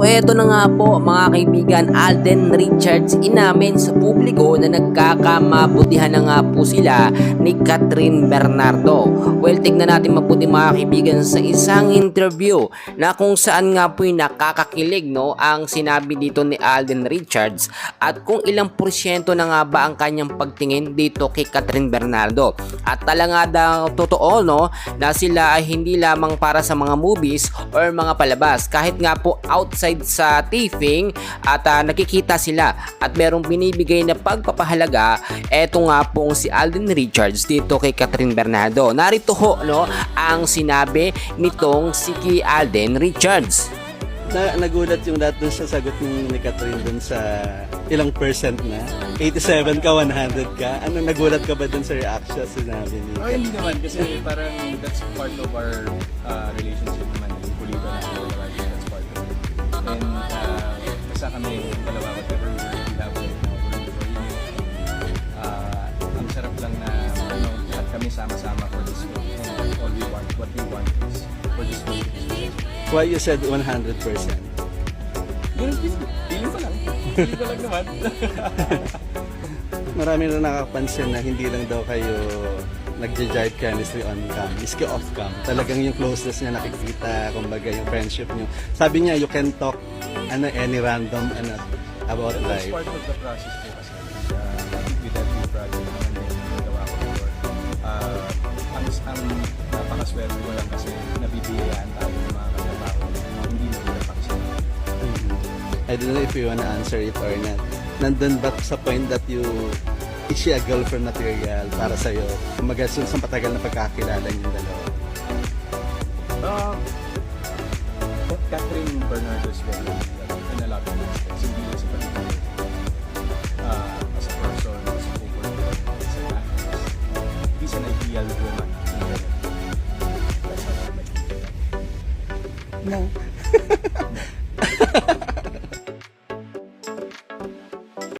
Eto na nga po mga kaibigan, Alden Richards inamin sa publiko na nagkakamabutihan na nga po sila ni Catherine Bernardo. Well, tignan natin mabuti mga kaibigan sa isang interview na kung saan nga po yung nakakakilig no, ang sinabi dito ni Alden Richards at kung ilang porsyento na nga ba ang kanyang pagtingin dito kay Catherine Bernardo. At talaga daw totoo no, na sila ay hindi lamang para sa mga movies or mga palabas kahit nga po outside sa taping at ah, nakikita sila at merong binibigay na pagpapahalaga. Eto nga pong si Alden Richards dito kay Catherine Bernardo. Narito ho no ang sinabi nitong si Key Alden Richards. Na, nagulat yung lahat dun sa sagot ni, ni Catherine dun sa ilang percent na. 87 ka, 100 ka. Ano, nagulat ka ba dun sa reaction sinabi ni Oh, hindi naman. Kasi parang that's part of our uh, relationship naman. Yung kulito na kami dalawa whatever we love we're enjoying it uh, ang sarap lang na ano, lahat kami sama-sama for this film and all we want what we want is for this film Why you said 100%? yun feeling ko lang feeling ko lang naman Marami na nakakapansin na hindi lang daw kayo nagja-jive chemistry on cam, miski off cam. Talagang yung closeness niya nakikita, kumbaga yung friendship niyo. Sabi niya, you can talk ano, any random ano, about life. part of the process po kasi. Uh, with every project naman na yung nagawa ko before, uh, ang, ang napakaswerte ko lang kasi nabibiyayaan tayo ng mga katrabaho na hindi mo pinapakisama. I don't know if you wanna answer it or not. Nandun ba sa point that you is she a girlfriend material para sa'yo? Kumbaga, sa patagal na pagkakilala yung dalawa. Uh, Catherine Bernardo is very no